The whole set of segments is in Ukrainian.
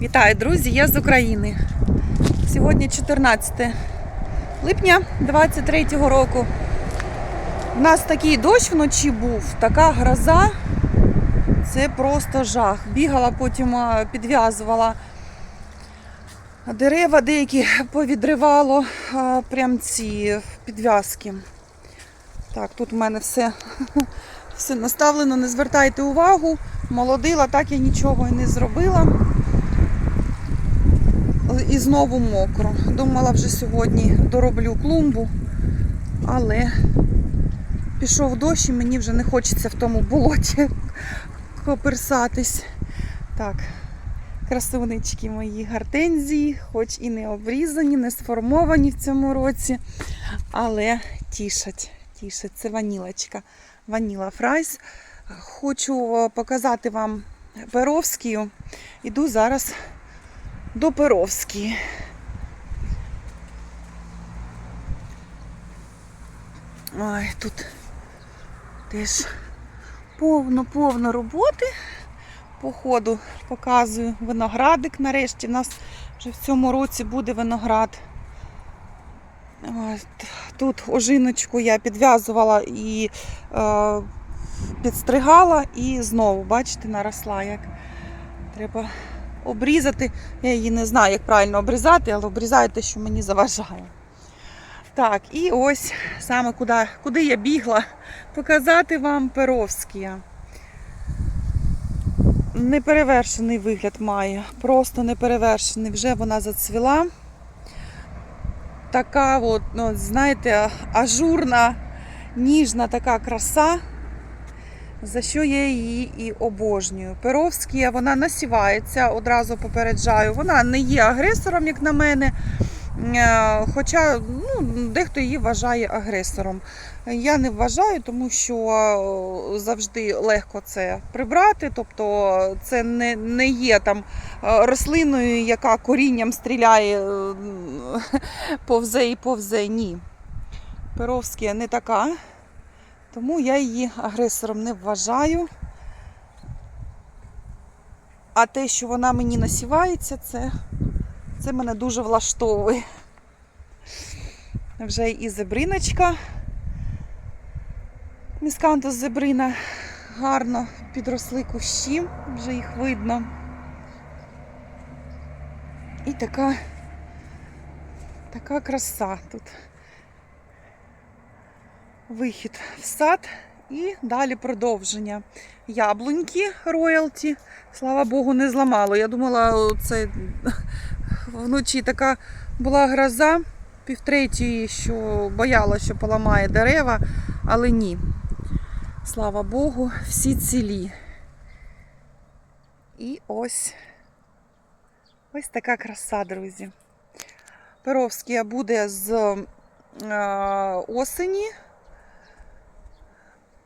Вітаю, друзі! Я з України. Сьогодні 14 липня 23-го року. У нас такий дощ вночі був, така гроза. Це просто жах. Бігала, потім підв'язувала дерева, деякі повідривало прям ці підв'язки. Так, тут в мене все, все наставлено, не звертайте увагу. Молодила, так я нічого і не зробила. І знову мокро. Думала вже сьогодні дороблю клумбу, але пішов дощ і мені вже не хочеться в тому болоті коперсатись. Так, красунечки мої гортензії, хоч і не обрізані, не сформовані в цьому році, але тішать. тішать. Це ванілочка. Ваніла Фрайс. Хочу показати вам Перовськію. Іду зараз до Перовської. Ой, тут теж повно-повно роботи. По ходу показую виноградик нарешті. У нас вже в цьому році буде виноград. Тут ожиночку я підв'язувала і е, підстригала, і знову, бачите, наросла як. Треба обрізати. Я її не знаю, як правильно обрізати, але обрізаю те, що мені заважає. Так, і ось саме куди, куди я бігла, показати вам Перовські. Неперевершений вигляд має, просто неперевершений. Вже вона зацвіла. Така, от, ну, знаєте, ажурна, ніжна така краса за що я її і обожнюю. Перовська, вона насівається, одразу попереджаю. Вона не є агресором, як на мене. Е, Хоча ну, дехто її вважає агресором. Я не вважаю, тому що е, завжди легко це прибрати. Тобто це не, не є там е, рослиною, яка корінням стріляє, повзе і повзе. Ні. Перовська не така. Тому я її агресором не вважаю. А те, що вона мені насівається, це, це мене дуже влаштовує. Вже і зебриночка. Міскантус зебрина гарно підросли кущі, вже їх видно. І така, така краса тут вихід в сад і далі продовження. Яблуньки роялті. Слава Богу, не зламало. Я думала, це вночі така була гроза півтретьої, що боялася, що поламає дерева, але ні. Слава Богу, всі цілі. І ось ось така краса, друзі. Перовський буде з е, осені.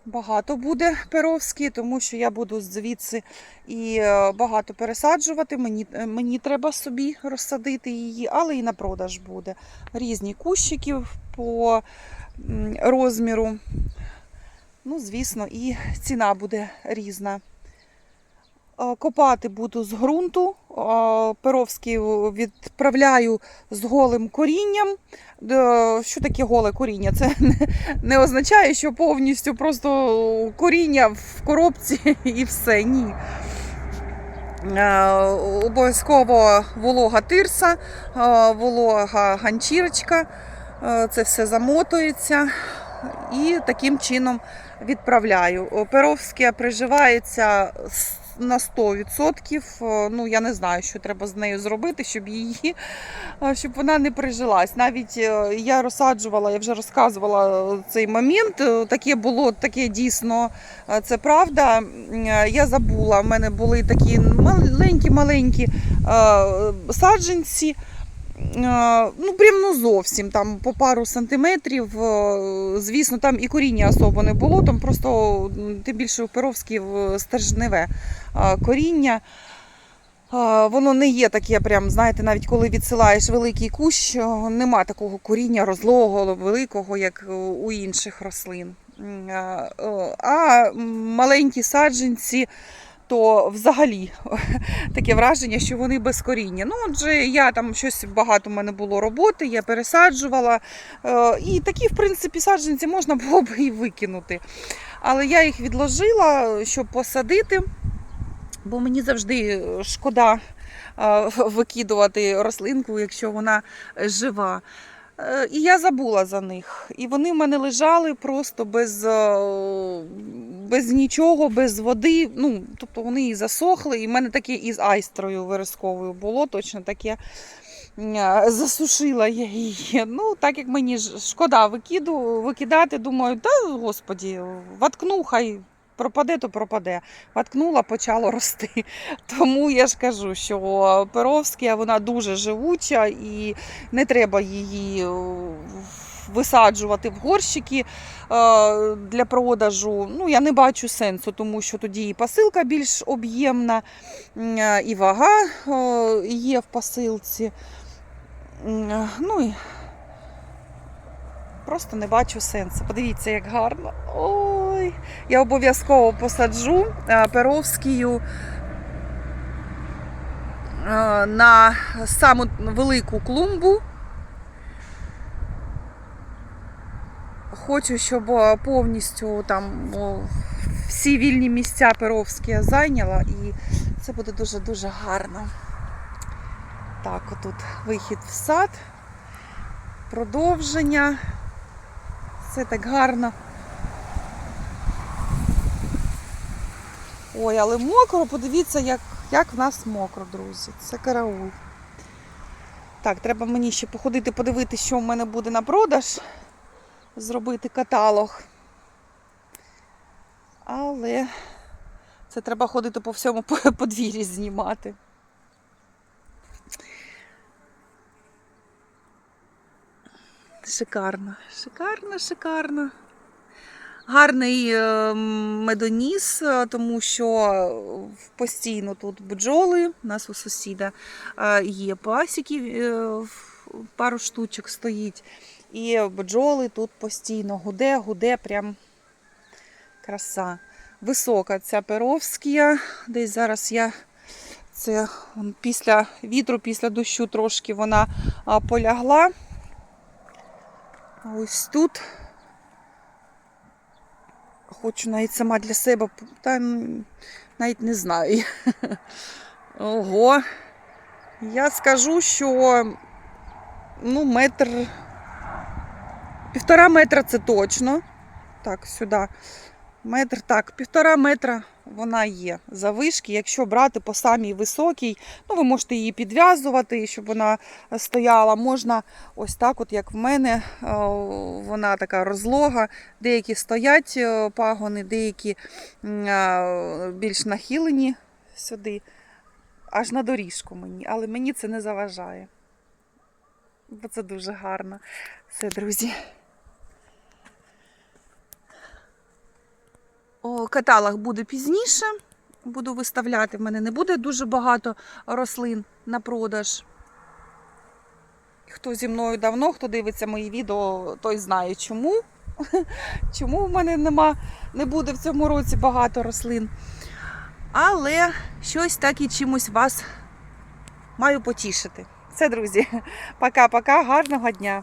Багато буде перовський, тому що я буду звідси і е, багато пересаджувати. Мені, е, мені треба собі розсадити її, але і на продаж буде. Різні кущики по розміру. Ну, звісно, і ціна буде різна. Е, Копати буду з ґрунту. Е, Перовський відправляю з голим корінням. Е, Що таке голе коріння? Це не, не означає, що повністю просто коріння в коробці і все. Ні. Обов'язково волога тирса, волога ганчірочка. Це все замотується і таким чином відправляю. Перовська приживається с- на 100%. Е, Ну, я не знаю, що треба з нею зробити, щоб її, е, щоб вона не прижилась. Навіть е, я розсаджувала, я вже розказувала цей момент. Таке було, таке дійсно, це правда. Я забула, в мене були такі маленькі-маленькі саджанці. Е, Ну, прям ну зовсім там по пару сантиметрів. Е, Звісно, там і коріння особо не було, там просто тим більше у Перовській в стержневе е, коріння. Воно не є таке, прям, знаєте, навіть коли відсилаєш великий кущ, нема такого коріння розлогого, великого, як у інших рослин. А маленькі саджанці то взагалі таке враження, що вони без коріння. Ну, отже, я там щось багато в мене було роботи, я пересаджувала. Е, І такі, в принципі, саджанці можна було б і викинути. Але я їх відложила, щоб посадити, бо мені завжди шкода е, викидувати рослинку, якщо вона жива. Е, І я забула за них. І вони в мене лежали просто без, е, без нічого, без води. Ну, тобто вони і засохли. І в мене таке із айстрою виразковою було, точно таке. Е, Засушила я її. Ну, так як мені шкода викиду, викидати, думаю, та господі, воткну, хай пропаде, то пропаде. Воткнула, почало рости. Тому я ж кажу, що Перовська вона дуже живуча і не треба її е, висаджувати в горщики е, для продажу. Ну, я не бачу сенсу, тому що тоді і посилка більш об'ємна, е, і вага є в посилці. Ну і просто не бачу сенсу. Подивіться, як гарно. Ой, я обов'язково посаджу е, Перовськію е, на саму велику клумбу. Хочу, щоб е, повністю там всі вільні місця Перовські я зайняла, і це буде дуже-дуже гарно. Так, отут вихід в сад, продовження. Все так гарно. Ой, але мокро, подивіться, як, як в нас мокро, друзі. Це караул. Так, треба мені ще походити, подивитися, що в мене буде на продаж. Зробити каталог. Але це треба ходити по всьому подвір'ї знімати. Шикарно, шикарно, шикарно. Гарний е, медоніс, е, тому що постійно тут бджоли. У нас у сусіда е, є пасіки, пару штучок стоїть. І бджоли тут постійно гуде, гуде, прям краса. Висока ця перовська. Десь зараз я це після вітру, після дощу трошки вона полягла. Ось тут хочу навіть сама для себе, та навіть не знаю. Ого. Я скажу, що ну, метр, півтора метра це точно. Так, сюди. Метр, так, півтора метра вона є завишки. Якщо брати по самій високій, ну ви можете її підв'язувати, щоб вона стояла. Можна ось так, от як в мене, е, вона така розлога. Деякі стоять е, пагони, деякі е, більш нахилені сюди, аж на доріжку мені, але мені це не заважає. Бо це дуже гарно. Все, друзі. Каталог буде пізніше. Буду виставляти. В мене не буде дуже багато рослин на продаж. Хто зі мною давно, хто дивиться мої відео, той знає чому. Чому в мене нема, не буде в цьому році багато рослин. Але щось так і чимось вас маю потішити. Все, друзі. Пока-пока, гарного дня!